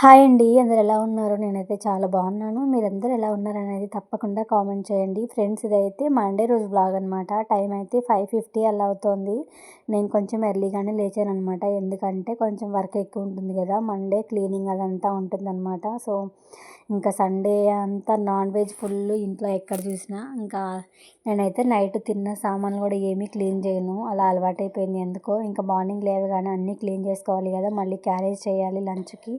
Hi అండి అందరు ఎలా ఉన్నారు? నేనైతే చాలా బాగున్నాను. మీరందరూ ఎలా ఉన్నారనేది తప్పకుండా కామెంట్ చేయండి. ఫ్రెండ్స్ ఇదైతే మండే రోజు బ్లాగ్ అనమాట టైం అయితే ఫైవ్ ఫిఫ్టీ అలా అవుతుంది. నేను కొంచెం ఎర్లీగానే లేచాను అనమాట ఎందుకంటే కొంచెం వర్క్ ఎక్కువ ఉంటుంది కదా. మండే క్లీనింగ్ అదంతా ఉంటుందన్నమాట. సో ఇంకా సండే అంతా నాన్ వెజ్ ఫుల్ ఇంట్లో ఎక్కడ చూసినా. ఇంకా నేనైతే నైట్ తిన్న సామాన్లు కూడా ఏమీ క్లీన్ చేయను. అలా అలవాటైపోయింది ఎందుకో. ఇంకా మార్నింగ్ లేవగానే అన్నీ క్లీన్ చేసుకోవాలి కదా. మళ్ళీ క్యారేజ్ చేయాలి లంచ్కి.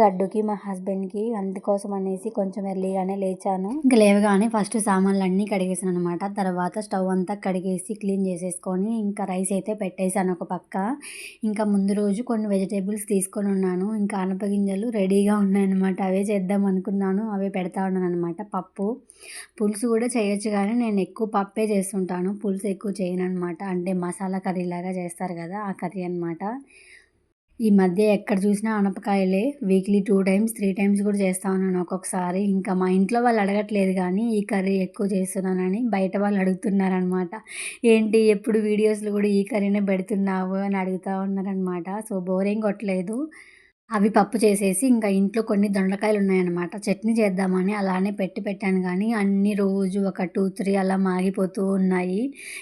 లడ్డుకి మా హస్బెండ్కి అందుకోసం అనేసి కొంచెం ఎర్లీగానే లేచాను. ఇంకా లేవగానే ఫస్ట్ సామాన్లు అన్నీ కడిగేసాను అనమాట తర్వాత స్టవ్ అంతా కడిగేసి క్లీన్ చేసేసుకొని ఇంకా రైస్ అయితే పెట్టేశాను ఒక పక్క. ఇంకా ముందు రోజు కొన్ని వెజిటేబుల్స్ తీసుకొని ఉన్నాను. ఇంకా అనపగింజలు రెడీగా ఉన్నాయన్నమాట. అవే చేద్దాం అనుకున్నాను. అవే పెడతా ఉన్నాను అనమాట పప్పు పులుసు కూడా చేయొచ్చు కానీ నేను ఎక్కువ పప్పే చేస్తుంటాను. పులుసు ఎక్కువ చేయను అనమాట అంటే మసాలా కర్రీ లాగా చేస్తారు కదా ఆ కర్రీ అనమాట ఈ మధ్య ఎక్కడ చూసినా అనపకాయలే weekly two times three times కూడా చేస్తా ఉన్నాను ఒక్కొక్కసారి. ఇంకా మా ఇంట్లో వాళ్ళు అడగట్లేదు కానీ ఈ కర్రీ ఎక్కువ చేస్తున్నానని బయట వాళ్ళు అడుగుతున్నారనమాట ఏంటి ఎప్పుడు వీడియోస్లో కూడా ఈ కర్రీనే పెడుతున్నావు అని అడుగుతూ ఉన్నారనమాట సో బోరింగ్ కొట్టలేదు. అవి పప్పు చేసేసి ఇంకా ఇంట్లో కొన్ని దొండకాయలు ఉన్నాయన్నమాట చట్నీ చేద్దామని అలానే పెట్టి పెట్టాను కానీ అన్ని రోజు ఒక టూ త్రీ అలా మాగిపోతూ ఉన్నాయి.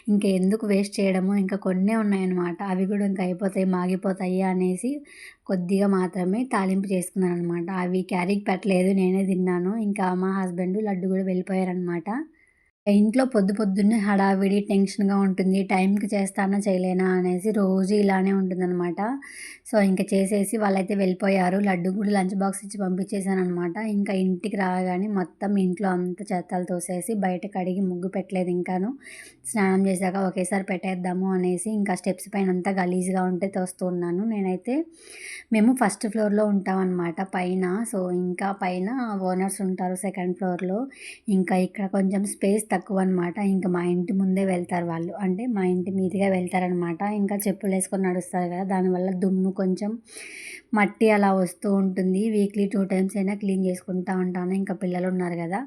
ఇంకా ఎందుకు వేస్ట్ చేయడము? ఇంకా కొన్ని ఉన్నాయన్నమాట. అవి కూడా ఇంకా అయిపోతాయి మాగిపోతాయి అనేసి కొద్దిగా మాత్రమే తాలింపు చేసుకున్నాను అనమాట అవి క్యారీకి పెట్టలేదు నేనే తిన్నాను. ఇంకా మా హస్బెండ్ లడ్డు కూడా వెళ్ళిపోయారనమాట ఇంట్లో పొద్దు పొద్దున్నే హడావిడి టెన్షన్గా ఉంటుంది. టైంకి చేస్తానా చేయలేనా అనేసి రోజు ఇలానే ఉంటుందన్నమాట. సో ఇంకా చేసేసి వాళ్ళైతే వెళ్ళిపోయారు. లడ్డు కూడా లంచ్ బాక్స్ ఇచ్చి పంపించేశాను అనమాట ఇంకా ఇంటికి రాగానే మొత్తం ఇంట్లో అంత చెత్తలు తోసేసి బయట కడిగి ముగ్గు పెట్టలేదు ఇంకాను. స్నానం చేశాక ఒకేసారి పెట్టేద్దాము అనేసి ఇంకా స్టెప్స్ పైన అంతా గలీజ్గా ఉంటే తోస్తూ ఉన్నాను. నేనైతే మేము ఫస్ట్ ఫ్లోర్లో ఉంటామన్నమాట పైన. సో ఇంకా పైన ఓనర్స్ ఉంటారు సెకండ్ ఫ్లోర్లో. ఇంకా ఇక్కడ కొంచెం స్పేస్ తక్కువ అనమాట ఇంకా మా ఇంటి ముందే వెళ్తారు వాళ్ళు. అంటే మా ఇంటి మీదుగా వెళ్తారనమాట. ఇంకా చెప్పులు వేసుకొని నడుస్తారు కదా. దానివల్ల దుమ్ము కొంచెం మట్టి అలా వస్తూ ఉంటుంది. వీక్లీ టూ టైమ్స్ అయినా క్లీన్ చేసుకుంటూ ఉంటాను. ఇంకా పిల్లలు ఉన్నారు కదా.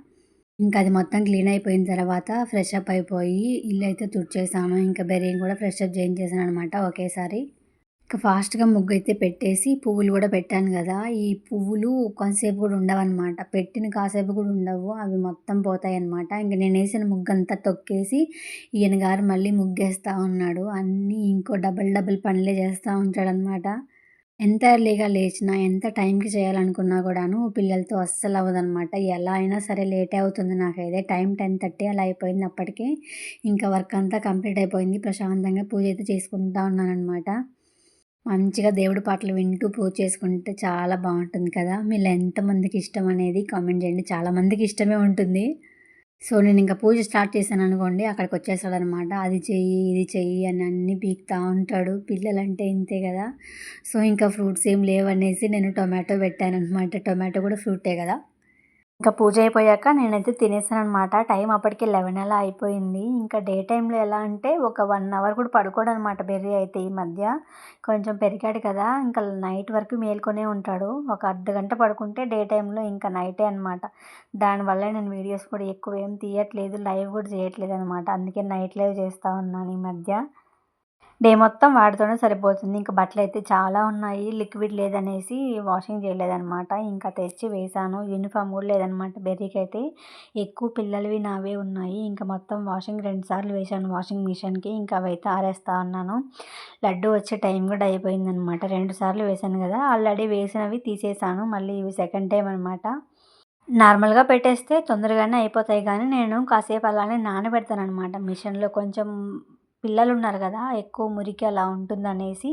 ఇంకా అది మొత్తం క్లీన్ అయిపోయిన తర్వాత ఫ్రెష్ అప్ అయిపోయి ఇల్లు అయితే తుడిచేసాను. ఇంకా బెరీని కూడా ఫ్రెష్ అప్ చేయించేసాను అనమాట ఒకేసారి. ఫాస్ట్గా ముగ్గు అయితే పెట్టేసి పువ్వులు కూడా పెట్టాను కదా ఈ పువ్వులు కొంతసేపు కూడా ఉండవన్నమాట. పెట్టిన కాసేపు కూడా ఉండవు అవి మొత్తం పోతాయి అనమాట ఇంక నేను వేసిన ముగ్గు అంతా తొక్కేసి ఈయన గారు మళ్ళీ ముగ్గేస్తూ ఉన్నాడు. అన్నీ ఇంకో డబల్ డబుల్ పనులే చేస్తూ ఉంటాడనమాట ఎంత ఎర్లీగా లేచినా ఎంత టైంకి చేయాలనుకున్నా కూడాను పిల్లలతో అస్సలు అవ్వదనమాట ఎలా అయినా సరే లేట్ అవుతుంది నాకైతే. టైం టెన్ థర్టీ అలా అయిపోయింది అప్పటికే. ఇంకా వర్క్ అంతా కంప్లీట్ అయిపోయింది. ప్రశాంతంగా పూజ అయితే చేసుకుంటా ఉన్నాను అనమాట మంచిగా దేవుడి పాటలు వింటూ పూజ చేసుకుంటే చాలా బాగుంటుంది కదా. మీరు ఎంతమందికి ఇష్టం అనేది కామెంట్ చేయండి. చాలామందికి ఇష్టమే ఉంటుంది. సో నేను ఇంకా పూజ స్టార్ట్ చేశాను అనుకోండి అక్కడికి వచ్చేసాడనమాట అది చెయ్యి ఇది చెయ్యి అని అన్నీ పీక్తా ఉంటాడు. పిల్లలంటే ఇంతే కదా. సో ఇంకా ఫ్రూట్స్ ఏం లేవనేసి నేను టొమాటో పెట్టాను అనమాట టొమాటో కూడా ఫ్రూటే కదా. ఇంకా పూజ అయిపోయాక నేనైతే తినేసాను అనమాట టైం అప్పటికి లెవెన్ అలా అయిపోయింది. ఇంకా డే టైంలో ఎలా అంటే ఒక వన్ అవర్ కూడా పడుకోడు అనమాట బెర్రీ అయితే ఈ మధ్య. కొంచెం పెరిగాడు కదా ఇంకా నైట్ వరకు మేల్కొనే ఉంటాడు. ఒక అర్ధ గంట పడుకుంటే డే టైంలో ఇంకా నైటే అనమాట దానివల్ల నేను వీడియోస్ కూడా ఎక్కువ ఏం తీయట్లేదు లైవ్ కూడా చేయట్లేదు అనమాట అందుకే నైట్ లైవ్ చేస్తూ ఉన్నాను ఈ మధ్య. డే మొత్తం వాటితోనే సరిపోతుంది. ఇంకా బట్టలు అయితే చాలా ఉన్నాయి. లిక్విడ్ లేదనేసి వాషింగ్ చేయలేదనమాట ఇంకా తెచ్చి వేసాను యూనిఫామ్ కూడా లేదనమాట బెర్రీకి అయితే ఎక్కువ పిల్లలవి నావే ఉన్నాయి. ఇంకా మొత్తం వాషింగ్ రెండు సార్లు వేసాను వాషింగ్ మిషన్కి. ఇంకా అవైతే ఆరేస్తా ఉన్నాను. లడ్డు వచ్చే టైం కూడా అయిపోయిందనమాట రెండు సార్లు వేసాను కదా. ఆల్రెడీ వేసినవి తీసేసాను మళ్ళీ ఇవి సెకండ్ టైం అనమాట నార్మల్గా పెట్టేస్తే తొందరగానే అయిపోతాయి. కానీ నేను కాసేపు అలానే నానబెడతాను అనమాట మిషన్లో కొంచెం పిల్లలు ఉన్నారు కదా ఎక్కువ మురికి అలా ఉంటుందనేసి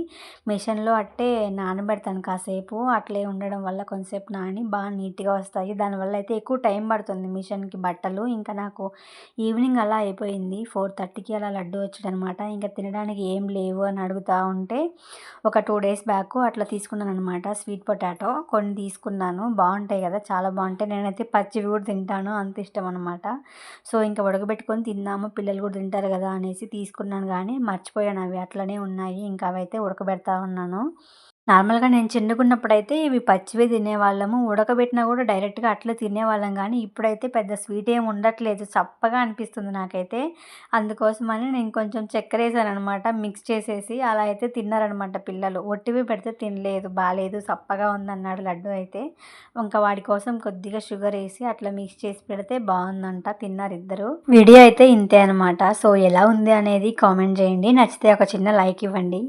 మిషన్లో అట్టే నానబెడతాను కాసేపు. అట్లే ఉండడం వల్ల కొంతసేపు నాని బాగా నీట్గా వస్తాయి. దానివల్ల అయితే ఎక్కువ టైం పడుతుంది మిషన్కి బట్టలు. ఇంకా నాకు ఈవినింగ్ అలా అయిపోయింది. ఫోర్ థర్టీకి అలా లడ్డు వచ్చాడనమాట ఇంకా తినడానికి ఏం లేవు అని అడుగుతూ ఉంటే ఒక టూ డేస్ బ్యాక్ అట్లా తీసుకున్నాను అనమాట స్వీట్ పొటాటో కొన్ని తీసుకున్నాను. బాగుంటాయి కదా చాలా బాగుంటాయి. నేనైతే పచ్చివి కూడా తింటాను. అంత ఇష్టం అనమాట సో ఇంకా ఉడకబెట్టుకొని తిందాము. పిల్లలు కూడా తింటారు కదా అనేసి తీసుకున్నాను. అనుకున్నాను కానీ మర్చిపోయాను అవి అట్లనే ఉన్నాయి. ఇంకా అవైతే ఉడకబెడతా ఉన్నాను. నార్మల్గా నేను చిన్నగున్నప్పుడైతే ఇవి పచ్చివే తినేవాళ్ళము. ఉడకబెట్టినా కూడా డైరెక్ట్గా అట్లా తినేవాళ్ళం. కానీ ఇప్పుడైతే పెద్ద స్వీట్ ఏమి ఉండట్లేదు. చప్పగా అనిపిస్తుంది నాకైతే. అందుకోసమని నేను కొంచెం చక్కెర వేసాను అనమాట మిక్స్ చేసేసి అలా అయితే తిన్నారనమాట పిల్లలు. ఒట్టివి పెడితే తినలేదు. బాగాలేదు చప్పగా ఉందన్నాడు లడ్డు అయితే. ఇంకా వాడి కోసం కొద్దిగా షుగర్ వేసి అట్లా మిక్స్ చేసి పెడితే బాగుందంట. తిన్నారు ఇద్దరు. వీడియో అయితే ఇంతే అనమాట సో ఎలా ఉంది అనేది కామెంట్ చేయండి. నచ్చితే ఒక చిన్న లైక్ ఇవ్వండి.